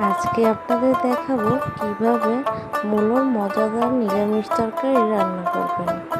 আজকে আপনাদের দেখাবো কীভাবে মূলোর মজাদার নিরামিষ তরকারি রান্না করবেন।